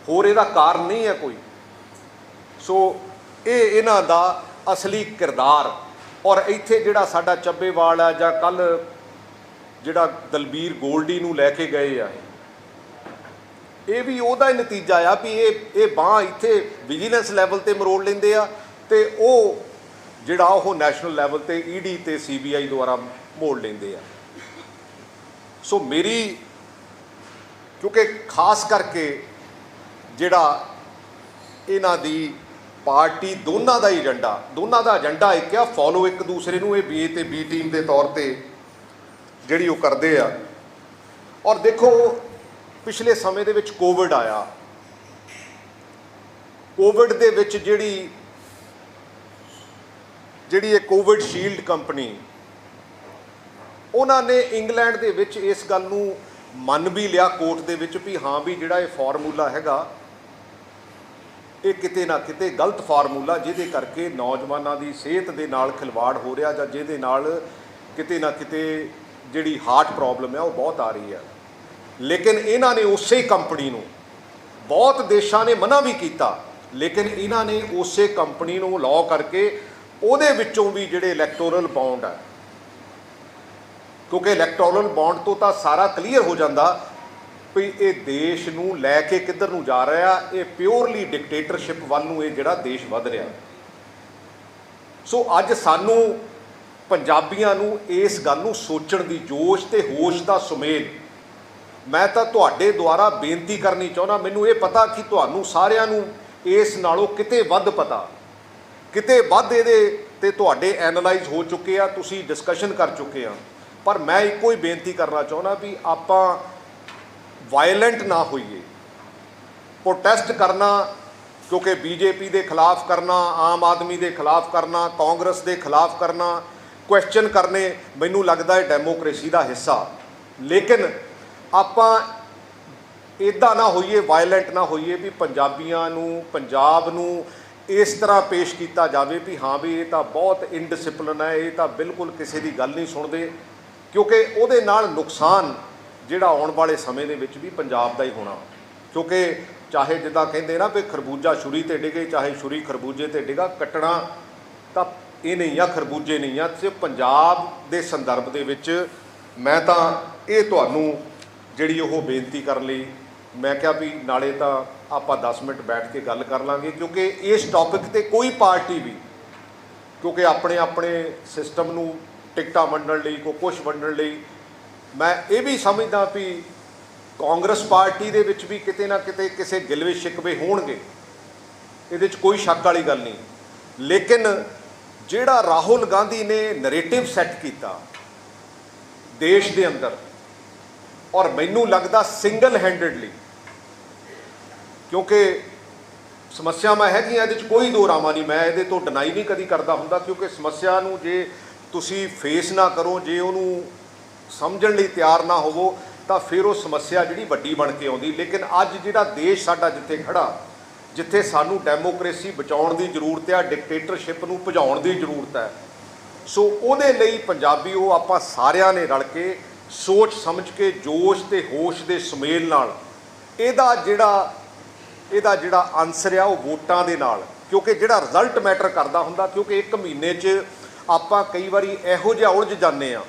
ਹੋਰ ਇਹਦਾ ਕਾਰਨ ਨਹੀਂ ਹੈ ਕੋਈ। ਸੋ ਇਹ ਇਹਨਾਂ ਦਾ ਅਸਲੀ ਕਿਰਦਾਰ। ਔਰ ਇੱਥੇ ਜਿਹੜਾ ਸਾਡਾ ਚੱਬੇਵਾਲ ਆ ਜਾਂ ਕੱਲ ਜਿਹੜਾ ਦਲਬੀਰ ਗੋਲਡੀ ਨੂੰ ਲੈ ਕੇ ਗਏ ਆ, ਇਹ ਵੀ ਉਹਦਾ ਹੀ ਨਤੀਜਾ ਆ ਵੀ ਇਹ ਇਹ ਬਾਹ ਇੱਥੇ ਵਿਜੀਲੈਂਸ ਲੈਵਲ ਤੇ ਮਰੋੜ ਲੈਂਦੇ ਆ ਤੇ ਉਹ ਜਿਹੜਾ ਉਹ ਨੈਸ਼ਨਲ ਲੈਵਲ ਤੇ ਈਡੀ ਤੇ ਸੀਬੀਆਈ ਦੁਆਰਾ ਮੋੜ ਲੈਂਦੇ ਆ। ਸੋ ਮੇਰੀ, ਕਿਉਂਕਿ ਖਾਸ ਕਰਕੇ ਜਿਹੜਾ ਇਹਨਾਂ ਦੀ ਪਾਰਟੀ ਦੋਨਾਂ ਦਾ ਹੀ ਏਜੰਡਾ, ਦੋਨਾਂ ਦਾ ਏਜੰਡਾ ਇੱਕ ਆ ਫੋਲੋ ਇੱਕ ਦੂਸਰੇ ਨੂੰ, ਇਹ ਬੀ ਤੇ ਬੀ ਟੀਮ ਦੇ ਤੌਰ ਤੇ ਜਿਹੜੀ ਉਹ ਕਰਦੇ ਆ। ਔਰ ਦੇਖੋ, ਪਿਛਲੇ ਸਮੇਂ ਦੇ ਵਿੱਚ ਕੋਵਿਡ ਆਇਆ। ਕੋਵਿਡ ਦੇ ਵਿੱਚ ਜਿਹੜੀ ਜਿਹੜੀ ਇਹ ਕੋਵਿਡ ਸ਼ੀਲਡ ਕੰਪਨੀ ਉਹਨਾਂ ਨੇ ਇੰਗਲੈਂਡ ਦੇ ਵਿੱਚ ਇਸ ਗੱਲ ਨੂੰ ਮੰਨ ਵੀ ਲਿਆ ਕੋਰਟ ਦੇ ਵਿੱਚ ਵੀ ਹਾਂ ਵੀ ਜਿਹੜਾ ਇਹ ਫਾਰਮੂਲਾ ਹੈਗਾ ਇਹ ਕਿਤੇ ਨਾ ਕਿਤੇ ਗਲਤ ਫਾਰਮੂਲਾ ਜਿਹਦੇ ਕਰਕੇ ਨੌਜਵਾਨਾਂ ਦੀ ਸਿਹਤ ਦੇ ਨਾਲ ਖਿਲਵਾੜ ਹੋ ਰਿਹਾ ਜਾਂ ਜਿਹਦੇ ਨਾਲ ਕਿਤੇ ਨਾ ਕਿਤੇ ਜਿਹੜੀ ਹਾਰਟ ਪ੍ਰੋਬਲਮ ਹੈ ਉਹ ਬਹੁਤ ਆ ਰਹੀ ਹੈ। ਲੇਕਿਨ ਇਹਨਾਂ ਨੇ ਉਸੇ ਕੰਪਨੀ ਨੂੰ, ਬਹੁਤ ਦੇਸ਼ਾਂ ਨੇ ਮਨਾ ਵੀ ਕੀਤਾ, ਲੇਕਿਨ ਇਹਨਾਂ ਨੇ ਉਸੇ ਕੰਪਨੀ ਨੂੰ ਲਾਅ ਕਰਕੇ ਉਹਦੇ ਵਿੱਚੋਂ ਵੀ ਜਿਹੜੇ ਇਲੈਕਟੋਰਲ ਬੌਂਡ ਹੈ ਕਿਉਂਕਿ ਇਲੈਕਟੋਰਲ ਬੌਂਡ ਤੋਂ ਤਾਂ ਸਾਰਾ ਕਲੀਅਰ ਹੋ ਜਾਂਦਾ ਵੀ ਇਹ ਦੇਸ਼ ਨੂੰ ਲੈ ਕੇ ਕਿੱਧਰ ਨੂੰ ਜਾ ਰਿਹਾ ਇਹ ਪਿਓਰਲੀ ਡਿਕਟੇਟਰਸ਼ਿਪ ਵੱਲ ਨੂੰ ਇਹ ਜਿਹੜਾ ਦੇਸ਼ ਵੱਧ ਰਿਹਾ ਸੋ ਅੱਜ ਸਾਨੂੰ ਪੰਜਾਬੀਆਂ ਨੂੰ ਇਸ ਗੱਲ ਨੂੰ ਸੋਚਣ ਦੀ ਜੋਸ਼ ਤੇ ਹੋਸ਼ ਦਾ ਸੁਮੇਲ। ਮੈਂ ਤਾਂ ਤੁਹਾਡੇ ਦੁਆਰਾ ਬੇਨਤੀ ਕਰਨੀ ਚਾਹੁੰਦਾ, ਮੈਨੂੰ ਇਹ ਪਤਾ ਕਿ ਤੁਹਾਨੂੰ ਸਾਰਿਆਂ ਨੂੰ ਇਸ ਨਾਲੋਂ ਕਿਤੇ ਵੱਧ ਪਤਾ। ਕਿਤੇ ਵੱਧ ਇਹਦੇ ਤੇ ਤੁਹਾਡੇ ਐਨਲਾਈਜ਼ ਹੋ ਚੁੱਕੇ ਆ, ਤੁਸੀਂ ਡਿਸਕਸ਼ਨ ਕਰ ਚੁੱਕੇ ਆ। ਪਰ ਮੈਂ ਇੱਕੋ ਹੀ ਬੇਨਤੀ ਕਰਨਾ ਚਾਹੁੰਦਾ ਵੀ ਆਪਾਂ ਵਾਇਲੈਂਟ ਨਾ ਹੋਈਏ। ਪ੍ਰੋਟੈਸਟ ਕਰਨਾ, ਕਿਉਂਕਿ ਬੀਜੇਪੀ ਦੇ ਖਿਲਾਫ ਕਰਨਾ, ਆਮ ਆਦਮੀ ਦੇ ਖਿਲਾਫ ਕਰਨਾ, ਕਾਂਗਰਸ ਦੇ ਖਿਲਾਫ ਕਰਨਾ ਕੁਐਸਚਨ ਕਰਨੇ ਮੈਨੂੰ ਲੱਗਦਾ ਹੈ ਡੈਮੋਕ੍ਰੇਸੀ ਦਾ ਹਿੱਸਾ। ਲੇਕਿਨ ਆਪਾਂ ਇਦਾਂ ਨਾ ਹੋਈਏ ਵਾਇਲੈਂਟ ਨਾ ਹੋਈਏ ਵੀ ਪੰਜਾਬੀਆਂ ਨੂੰ, ਪੰਜਾਬ ਨੂੰ ਇਸ ਤਰ੍ਹਾਂ ਪੇਸ਼ ਕੀਤਾ ਜਾਵੇ ਵੀ ਹਾਂ ਵੀ ਇਹ ਤਾਂ ਬਹੁਤ ਇਨਡਿਸਪਲਿਨ ਹੈ, ਇਹ ਤਾਂ ਬਿਲਕੁਲ ਕਿਸੇ ਦੀ ਗੱਲ ਨਹੀਂ ਸੁਣਦੇ। ਕਿਉਂਕਿ ਉਹਦੇ ਨਾਲ ਨੁਕਸਾਨ ਜਿਹੜਾ ਆਉਣ ਵਾਲੇ ਸਮੇਂ ਦੇ ਵਿੱਚ ਵੀ ਪੰਜਾਬ ਦਾ ਹੀ ਹੋਣਾ। ਕਿਉਂਕਿ ਚਾਹੇ ਜਿੱਦਾਂ ਕਹਿੰਦੇ ਨਾ ਵੀ ਖਰਬੂਜਾ ਛੁਰੀ ਤੇ ਡਿਗੇ, ਚਾਹੇ ਛੁਰੀ ਖਰਬੂਜੇ ਤੇ ਡਿਗਾ, ਕੱਟਣਾ ਤਾਂ ਇਹ ਨਹੀਂ ਆ, ਖਰਬੂਜੇ ਨਹੀਂ ਆ, ਸਿਰਫ ਪੰਜਾਬ ਦੇ ਸੰਦਰਭ ਦੇ ਵਿੱਚ ਮੈਂ ਤਾਂ ਇਹ ਤੁਹਾਨੂੰ ਜਿਹੜੀ ਉਹ ਬੇਨਤੀ ਕਰਨ ਲਈ ਮੈਂ ਕਿਹਾ ਵੀ ਨਾਲੇ ਤਾਂ ਆਪਾਂ 10 ਮਿੰਟ ਬੈਠ ਕੇ ਗੱਲ ਕਰ ਲਾਂਗੇ, ਕਿਉਂਕਿ ਇਸ ਟੌਪਿਕ ਤੇ ਕੋਈ ਪਾਰਟੀ ਵੀ, ਕਿਉਂਕਿ ਆਪਣੇ ਆਪਣੇ ਸਿਸਟਮ ਨੂੰ ਟਿਕਟਾਂ ਵੰਡਣ ਲਈ ਕੋ ਕੁਝ ਵੰਡਣ ਲਈ ਮੈਂ ਇਹ ਵੀ ਸਮਝਦਾ ਵੀ ਕਾਂਗਰਸ ਪਾਰਟੀ ਦੇ ਵਿੱਚ ਵੀ ਕਿਤੇ ਨਾ ਕਿਤੇ ਕਿਸੇ ਗਿਲਵੇ ਸ਼ਿਕਵੇ ਹੋਣਗੇ। ਇਹਦੇ 'ਚ ਕੋਈ ਸ਼ੱਕ ਵਾਲੀ ਗੱਲ ਨਹੀਂ। ਲੇਕਿਨ ਜਿਹੜਾ ਰਾਹੁਲ ਗਾਂਧੀ ਨੇ ਨੈਰੇਟਿਵ ਸੈੱਟ ਕੀਤਾ ਦੇਸ਼ ਦੇ ਅੰਦਰ, ਔਰ ਮੈਨੂੰ ਲੱਗਦਾ ਸਿੰਗਲ ਹੈਂਡਡਲੀ ਕਿਉਂਕਿ ਸਮੱਸਿਆਵਾਂ ਹੈਗੀਆਂ ਇਹਦੇ 'ਚ ਕੋਈ ਦੋ ਰਾਮਾ ਨਹੀਂ। ਮੈਂ ਇਹਦੇ ਤੋਂ ਡਿਨਾਈ ਨਹੀਂ ਕਦੀ ਕਰਦਾ ਹੁੰਦਾ, ਕਿਉਂਕਿ ਸਮੱਸਿਆ ਨੂੰ ਜੇ ਤੁਸੀਂ ਫੇਸ ਨਾ ਕਰੋ, ਜੇ ਉਹਨੂੰ ਸਮਝਣ ਲਈ ਤਿਆਰ ਨਾ ਹੋਵੋ, ਤਾਂ ਫਿਰ ਉਹ ਸਮੱਸਿਆ ਜਿਹੜੀ ਵੱਡੀ ਬਣ ਕੇ ਆਉਂਦੀ। ਲੇਕਿਨ ਅੱਜ ਜਿਹੜਾ ਦੇਸ਼ ਸਾਡਾ ਜਿੱਥੇ ਖੜਾ, ਜਿੱਥੇ ਸਾਨੂੰ ਡੈਮੋਕ੍ਰੇਸੀ ਬਚਾਉਣ ਦੀ ਜ਼ਰੂਰਤ ਹੈ ਡਿਕਟੇਟਰਸ਼ਿਪ ਨੂੰ ਭਜਾਉਣ ਦੀ ਜ਼ਰੂਰਤ ਹੈ ਸੋ ਉਹਦੇ ਲਈ ਪੰਜਾਬੀ ਉਹ ਆਪਾਂ ਸਾਰਿਆਂ ਨੇ ਰਲ ਕੇ ਸੋਚ ਸਮਝ ਕੇ, ਜੋਸ਼ ਤੇ ਹੋਸ਼ ਦੇ ਸੁਮੇਲ ਨਾਲ ਇਹਦਾ ਜਿਹੜਾ ਇਹਦਾ ਜਿਹੜਾ ਆਨਸਰ ਆ ਉਹ ਵੋਟਾਂ ਦੇ ਨਾਲ, ਕਿਉਂਕਿ ਜਿਹੜਾ ਰਿਜ਼ਲਟ ਮੈਟਰ ਕਰਦਾ ਹੁੰਦਾ, ਕਿਉਂਕਿ ਇੱਕ ਮਹੀਨੇ 'ਚ ਆਪਾਂ ਕਈ ਵਾਰੀ ਇਹੋ ਜਿਹਾ ਉਲਝ ਜਾਂਦੇ ਆ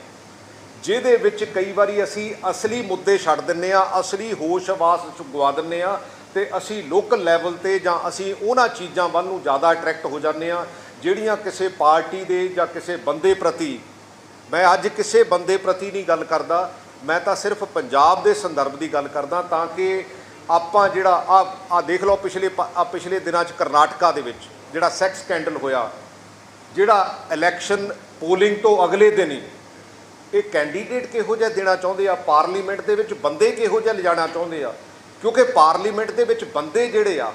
ਜਿਹਦੇ ਵਿੱਚ ਕਈ ਵਾਰੀ ਅਸੀਂ ਅਸਲੀ ਮੁੱਦੇ ਛੱਡ ਦਿੰਨੇ ਆ ਅਸਲੀ ਹੋਸ਼ ਹਵਾਸ ਗਵਾ ਦਿੰਨੇ ਆ ਤੇ ਅਸੀਂ ਲੋਕਲ ਲੈਵਲ ਤੇ ਜਾਂ ਅਸੀਂ ਉਹਨਾਂ ਚੀਜ਼ਾਂ ਵੱਲ ਨੂੰ ਜ਼ਿਆਦਾ ਅਟਰੈਕਟ ਹੋ ਜਾਂਦੇ ਆ ਜਿਹੜੀਆਂ ਕਿਸੇ ਪਾਰਟੀ ਦੇ ਜਾਂ ਕਿਸੇ ਬੰਦੇ ਪ੍ਰਤੀ, ਮੈਂ ਅੱਜ ਕਿਸੇ ਬੰਦੇ ਪ੍ਰਤੀ ਨਹੀਂ ਗੱਲ ਕਰਦਾ, ਮੈਂ ਤਾਂ ਸਿਰਫ ਪੰਜਾਬ ਦੇ ਸੰਦਰਭ ਦੀ ਗੱਲ ਕਰਦਾ ਤਾਂ ਕਿ ਆਪਾਂ ਜਿਹੜਾ ਆ ਆ ਦੇਖ ਲਓ ਪਿਛਲੇ ਆ ਪਿਛਲੇ ਦਿਨਾਂ 'ਚ ਕਰਨਾਟਕਾ ਦੇ ਵਿੱਚ ਜਿਹੜਾ ਸੈਕਸ ਸਕੈਂਡਲ ਹੋਇਆ, ਜਿਹੜਾ ਇਲੈਕਸ਼ਨ ਪੋਲਿੰਗ ਤੋਂ ਅਗਲੇ ਦਿਨ ਹੀ ਇਹ ਕੈਂਡੀਡੇਟ ਕਿਹੋ ਜਿਹਾ ਦੇਣਾ ਚਾਹੁੰਦੇ ਆ? ਪਾਰਲੀਮੈਂਟ ਦੇ ਵਿੱਚ ਬੰਦੇ ਕਿਹੋ ਜਿਹਾ ਲਿਜਾਣਾ ਚਾਹੁੰਦੇ ਆ? ਕਿਉਂਕਿ ਪਾਰਲੀਮੈਂਟ ਦੇ ਵਿੱਚ ਬੰਦੇ ਜਿਹੜੇ ਆ,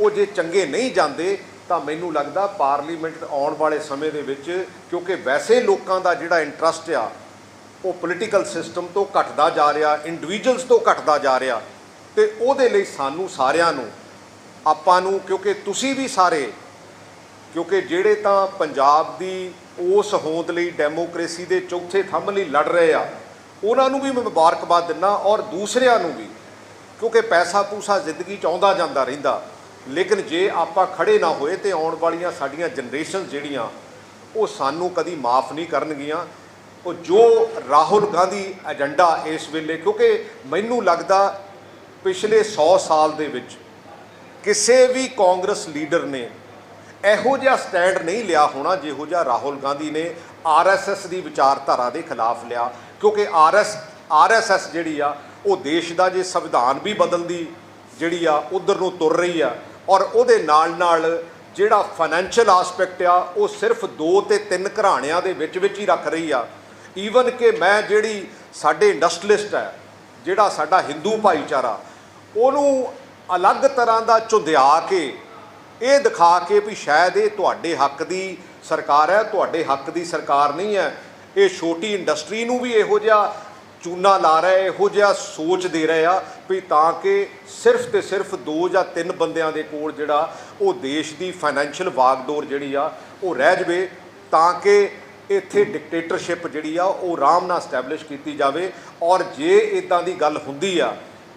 ਉਹ ਜੇ ਚੰਗੇ ਨਹੀਂ ਜਾਂਦੇ, ਤਾਂ ਮੈਨੂੰ ਲੱਗਦਾ ਪਾਰਲੀਮੈਂਟ ਆਉਣ ਵਾਲੇ ਸਮੇਂ ਦੇ ਵਿੱਚ ਕਿਉਂਕਿ ਵੈਸੇ ਲੋਕਾਂ ਦਾ ਜਿਹੜਾ ਇੰਟਰਸਟ ਆ, ਉਹ ਪੋਲੀਟੀਕਲ ਸਿਸਟਮ ਤੋਂ ਘਟਦਾ ਜਾ ਰਿਹਾ ਇੰਡੀਵਿਜੂਅਲਸ ਤੋਂ ਘਟਦਾ ਜਾ ਰਿਹਾ। ਤੇ ਉਹਦੇ ਲਈ ਸਾਨੂੰ ਸਾਰਿਆਂ ਨੂੰ, ਆਪਾਂ ਨੂੰ, ਕਿਉਂਕਿ ਤੁਸੀਂ ਵੀ ਸਾਰੇ, ਕਿਉਂਕਿ ਜਿਹੜੇ ਤਾਂ ਪੰਜਾਬ ਦੀ ਉਸ ਹੋਂਦ ਲਈ ਡੈਮੋਕ੍ਰੇਸੀ ਦੇ ਚੌਥੇ ਥੰਮ ਲਈ ਲੜ ਰਹੇ ਆ। ਉਹਨਾਂ ਨੂੰ ਵੀ ਮੈਂ ਮੁਬਾਰਕਬਾਦ ਦਿੰਦਾ ਔਰ ਦੂਸਰਿਆਂ ਨੂੰ ਵੀ, ਕਿਉਂਕਿ ਪੈਸਾ ਪੂਸਾ ਜ਼ਿੰਦਗੀ ਚ ਆਉਂਦਾ ਜਾਂਦਾ ਰਹਿੰਦਾ। ਲੇਕਿਨ ਜੇ ਆਪਾਂ ਖੜੇ ਨਾ ਹੋਏ ਤੇ ਆਉਣ ਵਾਲੀਆਂ ਸਾਡੀਆਂ ਜਨਰੇਸ਼ਨ ਜਿਹੜੀਆਂ, ਉਹ ਸਾਨੂੰ ਕਦੀ ਮਾਫ ਨਹੀਂ ਕਰਨਗੀਆਂ। ਉਹ ਜੋ ਰਾਹੁਲ ਗਾਂਧੀ ਏਜੰਡਾ ਇਸ ਵੇਲੇ, ਕਿਉਂਕਿ ਮੈਨੂੰ ਲੱਗਦਾ ਪਿਛਲੇ 100 ਸਾਲ ਦੇ ਵਿੱਚ ਕਿਸੇ ਵੀ ਕਾਂਗਰਸ ਲੀਡਰ ਨੇ ਇਹੋ ਜਿਹਾ ਸਟੈਂਡ ਨਹੀਂ ਲਿਆ ਹੋਣਾ ਜਿਹੋ ਜਿਹਾ ਰਾਹੁਲ ਗਾਂਧੀ ਨੇ ਆਰਐਸਐਸ ਦੀ ਵਿਚਾਰਧਾਰਾ ਦੇ ਖਿਲਾਫ ਲਿਆ। ਕਿਉਂਕਿ ਆਰਐਸ ਆਰਐਸਐਸ ਜਿਹੜੀ ਆ, ਉਹ ਦੇਸ਼ ਦਾ ਜੇ ਸੰਵਿਧਾਨ ਵੀ ਬਦਲਦੀ ਜਿਹੜੀ ਆ, ਉਧਰ ਨੂੰ ਤੁਰ ਰਹੀ ਆ ਔਰ ਉਹਦੇ ਨਾਲ ਨਾਲ ਜਿਹੜਾ ਫਾਈਨੈਂਸ਼ੀਅਲ ਆਸਪੈਕਟ ਆ, ਉਹ ਸਿਰਫ ਦੋ ਤੇ ਤਿੰਨ ਘਰਾਣਿਆਂ ਦੇ ਵਿੱਚ ਵਿੱਚ ਹੀ ਰੱਖ ਰਹੀ ਆ। ਈਵਨ ਕਿ ਮੈਂ ਜਿਹੜੀ ਸਾਡੇ ਇੰਡਸਟਰੀਲਿਸਟ ਹੈ, ਜਿਹੜਾ ਸਾਡਾ ਹਿੰਦੂ ਭਾਈਚਾਰਾ, ਉਹਨੂੰ ਅਲੱਗ ਤਰ੍ਹਾਂ ਦਾ ਚੁੰਦਿਆ ਕੇ ਇਹ ਦਿਖਾ ਕੇ ਵੀ ਸ਼ਾਇਦ ਇਹ ਤੁਹਾਡੇ ਹੱਕ ਦੀ ਸਰਕਾਰ ਹੈ, ਤੁਹਾਡੇ ਹੱਕ ਦੀ ਸਰਕਾਰ ਨਹੀਂ ਹੈ। ਇਹ ਛੋਟੀ ਇੰਡਸਟਰੀ ਨੂੰ ਵੀ ਇਹੋ ਜਿਹਾ ਚੂਨਾ ਲਾ ਰਿਹਾ ਇਹੋ ਜਿਹਾ ਸੋਚ ਦੇ ਰਹੇ ਆ ਵੀ ਤਾਂ ਕਿ ਸਿਰਫ ਤੇ ਸਿਰਫ ਦੋ ਜਾਂ ਤਿੰਨ ਬੰਦਿਆਂ ਦੇ ਕੋਲ ਜਿਹੜਾ ਉਹ ਦੇਸ਼ ਦੀ ਫਾਈਨੈਂਸ਼ੀਅਲ ਵਾਗਡੋਰ ਜਿਹੜੀ ਆ, ਉਹ ਰਹਿ ਜਵੇ ਤਾਂ ਕਿ ਇੱਥੇ ਡਿਕਟੇਟਰਸ਼ਿਪ ਜਿਹੜੀ ਆ, ਉਹ ਆਰਾਮ ਨਾਲ ਸਟੈਬਲਿਸ਼ ਕੀਤੀ ਜਾਵੇ। ਔਰ ਜੇ ਇਦਾਂ ਦੀ ਗੱਲ ਹੁੰਦੀ ਆ,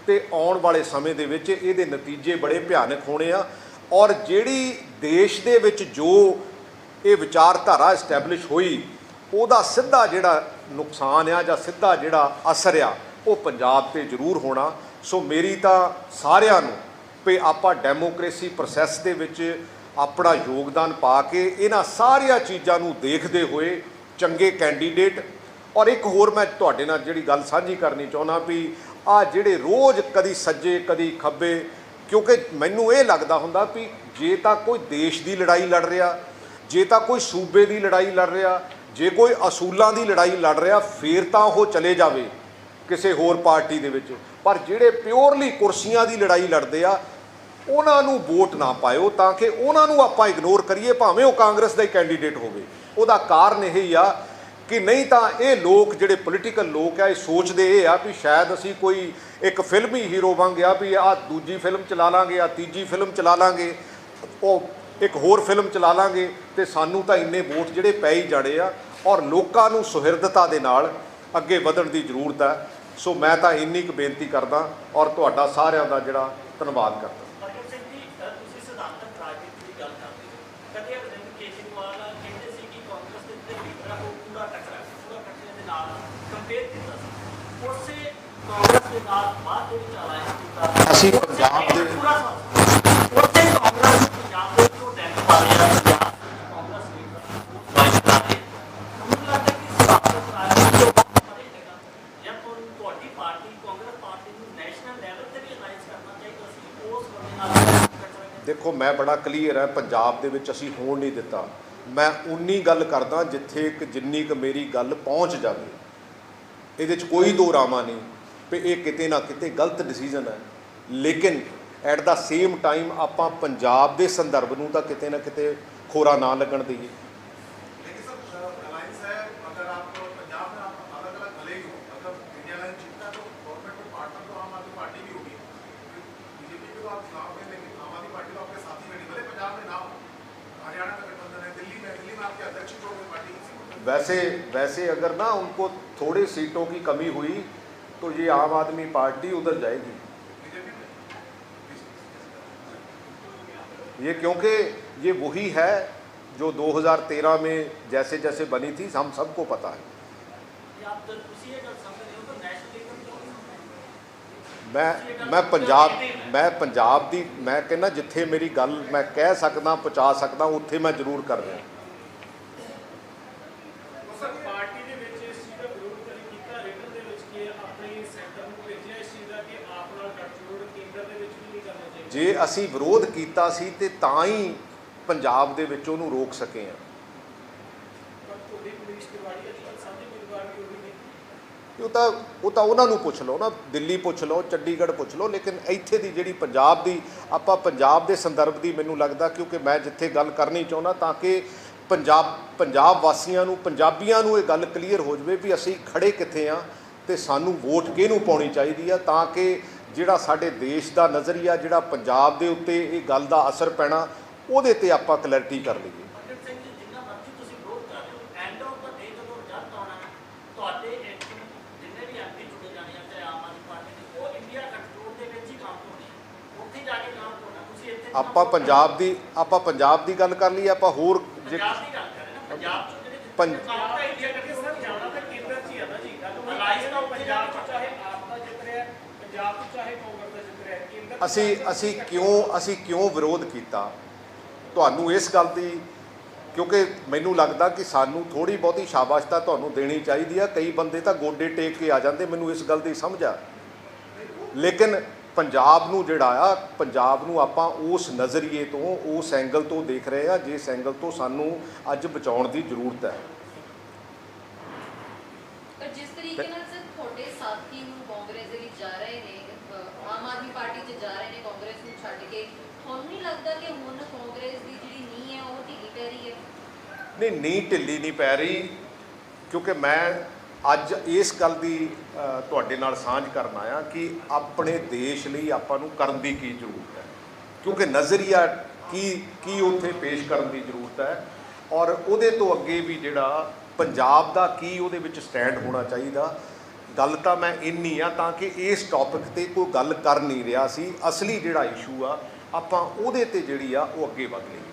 ਤੇ ਆਉਣ ਵਾਲੇ ਸਮੇਂ ਦੇ ਵਿੱਚ ਇਹਦੇ ਨਤੀਜੇ ਬੜੇ ਭਿਆਨਕ ਹੋਣੇ ਆ। ਔਰ ਜਿਹੜੀ ਦੇਸ਼ ਦੇ ਵਿੱਚ ਜੋ ਇਹ ਵਿਚਾਰਧਾਰਾ ਐਸਟੈਬਲਿਸ਼ ਹੋਈ, ਉਹਦਾ ਸਿੱਧਾ ਜਿਹੜਾ ਨੁਕਸਾਨ ਆ ਜਾਂ ਸਿੱਧਾ ਜਿਹੜਾ ਅਸਰ ਆ, ਉਹ ਪੰਜਾਬ ਤੇ ਜ਼ਰੂਰ ਹੋਣਾ। ਸੋ ਮੇਰੀ ਤਾਂ ਸਾਰਿਆਂ ਨੂੰ ਵੀ ਆਪਾਂ ਡੈਮੋਕ੍ਰੇਸੀ ਪ੍ਰੋਸੈਸ ਦੇ ਵਿੱਚ ਆਪਣਾ ਯੋਗਦਾਨ ਪਾ ਕੇ ਇਹਨਾਂ ਸਾਰੀਆਂ ਚੀਜ਼ਾਂ ਨੂੰ ਦੇਖਦੇ ਹੋਏ ਚੰਗੇ ਕੈਂਡੀਡੇਟ ਔਰ ਇੱਕ ਹੋਰ ਮੈਂ ਤੁਹਾਡੇ ਨਾਲ ਜਿਹੜੀ ਗੱਲ ਸਾਂਝੀ ਕਰਨੀ ਚਾਹੁੰਦਾ ਵੀ ਆ ਜਿਹੜੇ ਰੋਜ਼ ਕਦੀ ਸੱਜੇ, ਕਦੀ ਖੱਬੇ ਕਿਉਂਕਿ ਮੈਨੂੰ ਇਹ ਲੱਗਦਾ ਹੁੰਦਾ ਵੀ ਜੇ ਤਾਂ ਕੋਈ ਦੇਸ਼ ਦੀ ਲੜਾਈ ਲੜ ਰਿਹਾ, ਜੇ ਤਾਂ ਕੋਈ ਸੂਬੇ ਦੀ ਲੜਾਈ ਲੜ ਰਿਹਾ, ਜੇ ਕੋਈ ਅਸੂਲਾਂ ਦੀ ਲੜਾਈ ਲੜ ਰਿਹਾ, ਫੇਰ ਤਾਂ ਉਹ ਚਲੇ ਜਾਵੇ ਕਿਸੇ ਹੋਰ ਪਾਰਟੀ ਦੇ ਵਿੱਚ। ਪਰ ਜਿਹੜੇ ਪਿਓਰਲੀ ਕੁਰਸੀਆਂ ਦੀ ਲੜਾਈ ਲੜਦੇ ਆ, ਉਹਨਾਂ ਨੂੰ ਵੋਟ ਨਾ ਪਾਇਓ ਤਾਂ ਕਿ ਉਹਨਾਂ ਨੂੰ ਆਪਾਂ ਇਗਨੋਰ ਕਰੀਏ, ਭਾਵੇਂ ਉਹ ਕਾਂਗਰਸ ਦਾ ਹੀ ਕੈਂਡੀਡੇਟ ਹੋਵੇ। ਉਹਦਾ ਕਾਰਨ ਇਹ ਹੀ ਆ ਕਿ ਨਹੀਂ ਤਾਂ ਇਹ ਲੋਕ ਜਿਹੜੇ ਪੋਲੀਟੀਕਲ ਲੋਕ ਆ, ਇਹ ਸੋਚਦੇ ਇਹ ਆ ਵੀ ਸ਼ਾਇਦ ਅਸੀਂ ਕੋਈ ਇੱਕ ਫਿਲਮੀ ਹੀਰੋ ਬਣ ਗਿਆ ਵੀ ਆ ਦੂਜੀ ਫਿਲਮ ਚਲਾ ਲਾਂਗੇ ਆ ਤੀਜੀ ਫਿਲਮ ਚਲਾ ਲਾਂਗੇ, ਉਹ ਇੱਕ ਹੋਰ ਫਿਲਮ ਚਲਾ ਲਾਂਗੇ ਤੇ ਸਾਨੂੰ ਤਾਂ ਇੰਨੇ ਵੋਟ ਜਿਹੜੇ ਪੈ ਹੀ ਜਾਣੇ ਆ ਔਰ ਲੋਕਾਂ ਨੂੰ ਸੁਹਿਰਦਤਾ ਦੇ ਨਾਲ ਅੱਗੇ ਵਧਣ ਦੀ ਜ਼ਰੂਰਤ ਹੈ ਸੋ ਮੈਂ ਤਾਂ ਇੰਨੀ ਕੁ ਬੇਨਤੀ ਕਰਦਾ ਔਰ ਤੁਹਾਡਾ ਸਾਰਿਆਂ ਦਾ ਜਿਹੜਾ ਧੰਨਵਾਦ ਕਰਦਾ ਪ੍ਰਗਟ ਸਿੰਘ ਜੀ ਅ, ਤੁਸੀਂ ਸਿਧਾਂਤਕ ਰਾਜਨੀਤੀ ਦੀ ਗੱਲ ਕਰਦੇ ਹੋ ਕਦੇ ਅਰਵਿੰਦ ਕੇਜਰੀਵਾਲ ਕਹਿੰਦੇ ਸੀ ਕਿ ਕਾਂਗਰਸ ਦੇ ਜਿਹੜੇ ਉਹ ਪੂਰਾ ਟੱਕਰਾ ਪੂਰਾ ਟੱਕਰੇ ਦੇ ਨਾਲ ਕੰਪੇਅਰ ਕੀਤਾ ਸੀ। ਉਸੇ ਕਾਂਗਰਸ ਦੇ ਨਾਲ ਬਾਅਦ ਦੇ ਵਿੱਚ ਆਇਆ ਕੀਤਾ ਅਸੀਂ ਪੰਜਾਬ ਦੇ- ਪੂਰਾ। ਉੱਥੇ ਕਾਂਗਰਸ ਪੰਜਾਬ ਦੇ ਪਾ ਦੇਖੋ ਮੈਂ ਬੜਾ ਕਲੀਅਰ ਹੈ ਪੰਜਾਬ ਦੇ ਵਿੱਚ ਅਸੀਂ ਹੋਣ ਨਹੀਂ ਦਿੱਤਾ। ਮੈਂ ਉਨੀ ਗੱਲ ਕਰਦਾ ਜਿੱਥੇ ਕਿ ਜਿੰਨੀ ਕੁ ਮੇਰੀ ਗੱਲ ਪਹੁੰਚ ਜਾਵੇ। ਇਹਦੇ 'ਚ ਕੋਈ ਦੋ ਰਾਮਾ ਨਹੀਂ ਵੀ ਇਹ ਕਿਤੇ ਨਾ ਕਿਤੇ ਗਲਤ ਡਿਸੀਜਨ ਹੈ। ਲੇਕਿਨ ਐਟ ਦਾ ਸੇਮ ਟਾਈਮ ਆਪਾਂ ਪੰਜਾਬ ਦੇ ਸੰਦਰਭ ਨੂੰ ਤਾਂ ਕਿਤੇ ਨਾ ਕਿਤੇ ਖੋਰਾ ਨਾ ਲੱਗਣ ਦਈਏ। वैसे वैसे अगर ना उनको थोड़ी सीटों की कमी हुई तो ये आम आदमी पार्टी उधर जाएगी बीजेपी में ये क्योंकि ये वही है जो 2013 में जैसे जैसे बनी थी हम सबको पता है ਜੇ ਆਪ ਦਰ ਤੁਸੀਂ ਇਹ ਗੱਲ ਸਮਝ ਰਹੇ ਹੋ ਤਾਂ ਨੈਸ਼ਨਲਿਜ਼ਮ ਕਿਉਂ ਨਹੀਂ ਸਮਝਦੇ ਮੈਂ ਮੈਂ ਪੰਜਾਬ ਮੈਂ ਪੰਜਾਬ ਦੀ ਮੈਂ ਕਹਿੰਦਾ ਜਿੱਥੇ ਮੇਰੀ ਗੱਲ ਮੈਂ ਕਹਿ ਸਕਦਾ ਪਹੁੰਚਾ ਸਕਦਾ ਉੱਥੇ ਮੈਂ ਜ਼ਰੂਰ ਕਰ ਰਿਹਾ ਜੇ ਅਸੀਂ ਵਿਰੋਧ ਕੀਤਾ ਸੀ ਤੇ ਤਾਂ ਹੀ ਪੰਜਾਬ ਦੇ ਵਿੱਚ ਉਹਨੂੰ ਰੋਕ ਸਕੇ ਆ। ਉਹ ਤਾਂ ਉਹ ਤਾਂ ਉਹਨਾਂ ਨੂੰ ਪੁੱਛ ਲਓ ਨਾ, ਦਿੱਲੀ ਪੁੱਛ ਲਓ, ਚੰਡੀਗੜ੍ਹ ਪੁੱਛ ਲਓ, ਲੇਕਿਨ ਇੱਥੇ ਦੀ ਜਿਹੜੀ ਪੰਜਾਬ ਦੀ, ਆਪਾਂ ਪੰਜਾਬ ਦੇ ਸੰਦਰਭ ਦੀ ਮੈਨੂੰ ਲੱਗਦਾ ਕਿਉਂਕਿ ਮੈਂ ਜਿੱਥੇ ਗੱਲ ਕਰਨੀ ਚਾਹੁੰਦਾ ਤਾਂ ਕਿ ਪੰਜਾਬ ਪੰਜਾਬ ਵਾਸੀਆਂ ਨੂੰ, ਪੰਜਾਬੀਆਂ ਨੂੰ ਇਹ ਗੱਲ ਕਲੀਅਰ ਹੋ ਜਾਵੇ ਵੀ ਅਸੀਂ ਖੜੇ ਕਿੱਥੇ ਆ ਤੇ ਸਾਨੂੰ ਵੋਟ ਕਿਹਨੂੰ ਪਾਉਣੀ ਚਾਹੀਦੀ ਆ ਤਾਂ ਕਿ ਜਿਹੜਾ ਸਾਡੇ ਦੇਸ਼ ਦਾ ਨਜ਼ਰੀਆ ਜਿਹੜਾ ਪੰਜਾਬ ਦੇ ਉੱਤੇ ਇਹ ਗੱਲ ਦਾ ਅਸਰ ਪੈਣਾ ਉਹਦੇ ਤੇ ਆਪਾਂ ਕਲੈਰਿਟੀ ਕਰ ਲਈਏ। ਪ੍ਰਗਟ ਸਿੰਘ ਜੀ ਜਿੰਨਾ ਮਰਜ਼ੀ ਤੁਸੀਂ ਵਿਰੋਧ ਕਰ ਰਹੇ ਹੋ ਐਂਡ ਆਫ ਦਾ ਡੇ ਜਦੋਂ ਰਿਜ਼ਲਟ ਆਉਣਾ ਹੈ ਤੁਹਾਡੇ ਐਕਟਿਵ ਜਿੰਨੇ ਵੀ ਐਮਪੀ ਚੁਣੇ ਜਾਣੇ ਆ ਚਾਹੇ ਆਮ ਆਦਮੀ ਪਾਰਟੀ ਦੇ ਉਹ ਇੰਡੀਆ ਕੰਟਰੋਲ ਦੇ ਵਿੱਚ ਹੀ ਕੰਮ ਹੋਣੇ ਆ। ਉੱਥੇ ਜਾ ਕੇ ਕੰਮ ਹੋਣਾ ਤੁਸੀਂ ਇੱਥੇ ਆਪਾਂ ਪੰਜਾਬ ਦੀ ਆਪਾਂ ਪੰਜਾਬ ਦੀ ਗੱਲ ਕਰ ਲਈਏ ਆਪਾਂ ਹੋਰ ਜੇ ਪੰਜਾਬ ਦੀ ਗੱਲ ਕਰ ਰਹੇ ਨਾ ਪੰਜਾਬ ਚ ਜਿਹੜੇ ਤਾਂ ਇੰਡੀਆ ਕਿ ਕੰਟਰੋਲ ਸਰ ਜਾਣਾ ਤਾਂ ਕੇਂਦਰ 'ਚ ਹੀ ਆ ਨਾ ਜੀ। ਗੱਲ ਉੱਥੇ ਜਾ ਪੰਜਾਬ ਕੇ 'ਚ ਚਾਹੇ ਆਪ ਦਾ ਜਿੱਤ ਰਿਹਾ ਪੰਜਾਬ 'ਚ ਚਾਹੇ ਕਾਂਗਰਸ ਦਾ ਜਿੱਤ ਰਿਹਾ ਕੇਂਦਰ 'ਚ ਅਸੀਂ ਅਸੀਂ ਕਿਉਂ ਅਸੀਂ ਕਿਉਂ ਵਿਰੋਧ ਕੀਤਾ? ਤੁਹਾਨੂੰ ਇਸ ਗੱਲ ਦੀ ਕਿਉਂਕਿ ਮੈਨੂੰ ਲੱਗਦਾ ਕਿ ਸਾਨੂੰ ਥੋੜੀ ਬਹੁਤੀ ਸ਼ਾਬਾਸ਼ ਤਾਂ ਤੁਹਾਨੂੰ ਦੇਣੀ ਚਾਹੀਦੀ ਆ। ਕਈ ਬੰਦੇ ਤਾਂ ਗੋਡੇ ਟੇਕ ਕੇ ਆ ਜਾਂਦੇ ਮੈਨੂੰ ਇਸ ਗੱਲ ਦੀ ਸਮਝ ਆ। ਲੇਕਿਨ ਪੰਜਾਬ ਨੂੰ ਜਿਹੜਾ ਆ ਪੰਜਾਬ ਨੂੰ ਆਪਾਂ ਉਸ ਨਜ਼ਰੀਏ ਤੋਂ ਉਸ ਐਂਗਲ ਤੋਂ ਦੇਖ ਰਹੇ ਆ ਜਿਸ ਐਂਗਲ ਤੋਂ ਸਾਨੂੰ ਅੱਜ ਬਚਾਉਣ ਦੀ ਜ਼ਰੂਰਤ ਹੈ ਪਰ ਜਿਸ ਤਰੀਕੇ ਨਾਲ ਸਰ ਤੁਹਾਡੇ ਸਾਥੀ ਨੂੰ ਕਾਂਗਰਸ ਦੇ ਵਿੱਚ ਜਾ ਰਹੇ ਨੇ ਅਹ ਆਮ ਆਦਮੀ ਪਾਰਟੀ 'ਚ ਜਾ ਰਹੇ ਨੇ ਕਾਂਗਰਸ ਨੂੰ ਛੱਡ ਕੇ ਤੁਹਾਨੂੰ ਨਹੀਂ ਲੱਗਦਾ ਕਿ ਹੁਣ ਕਾਂਗਰਸ ਦੀ ਜਿਹੜੀ ਨੀਂਹ ਹੈ ਉਹ ਢਿੱਲੀ ਪੈ ਰਹੀ ਹੈ ਨਹੀਂ ਨੀਂਹ ਢਿੱਲੀ ਨਹੀਂ ਪੈ ਰਹੀ ਕਿਉਂਕਿ ਮੈਂ ਅੱਜ ਇਸ ਗੱਲ ਦੀ ਤੁਹਾਡੇ ਨਾਲ ਸਾਂਝ ਕਰਨ ਆਇਆ ਕਿ ਆਪਣੇ ਦੇਸ਼ ਲਈ ਆਪਾਂ ਨੂੰ ਕਰਨ ਦੀ ਕੀ ਜ਼ਰੂਰਤ ਹੈ। ਕਿਉਂਕਿ ਨਜ਼ਰੀਆ ਕੀ ਕੀ ਉੱਥੇ ਪੇਸ਼ ਕਰਨ ਦੀ ਜ਼ਰੂਰਤ ਹੈ ਔਰ ਉਹਦੇ ਤੋਂ ਅੱਗੇ ਵੀ ਜਿਹੜਾ ਪੰਜਾਬ ਦਾ ਕੀ ਉਹਦੇ ਵਿੱਚ ਸਟੈਂਡ ਹੋਣਾ ਚਾਹੀਦਾ। ਗੱਲ ਤਾਂ ਮੈਂ ਇੰਨੀ ਆ ਤਾਂ ਕਿ ਇਸ ਟੌਪਿਕ ਤੇ ਕੋਈ ਗੱਲ ਕਰ ਨਹੀਂ ਰਿਹਾ ਸੀ। ਅਸਲੀ ਜਿਹੜਾ ਇਸ਼ੂ ਆ, ਆਪਾਂ ਉਹਦੇ ਤੇ ਜਿਹੜੀ ਆ, ਉਹ ਅੱਗੇ ਵਧ ਲਈਏ।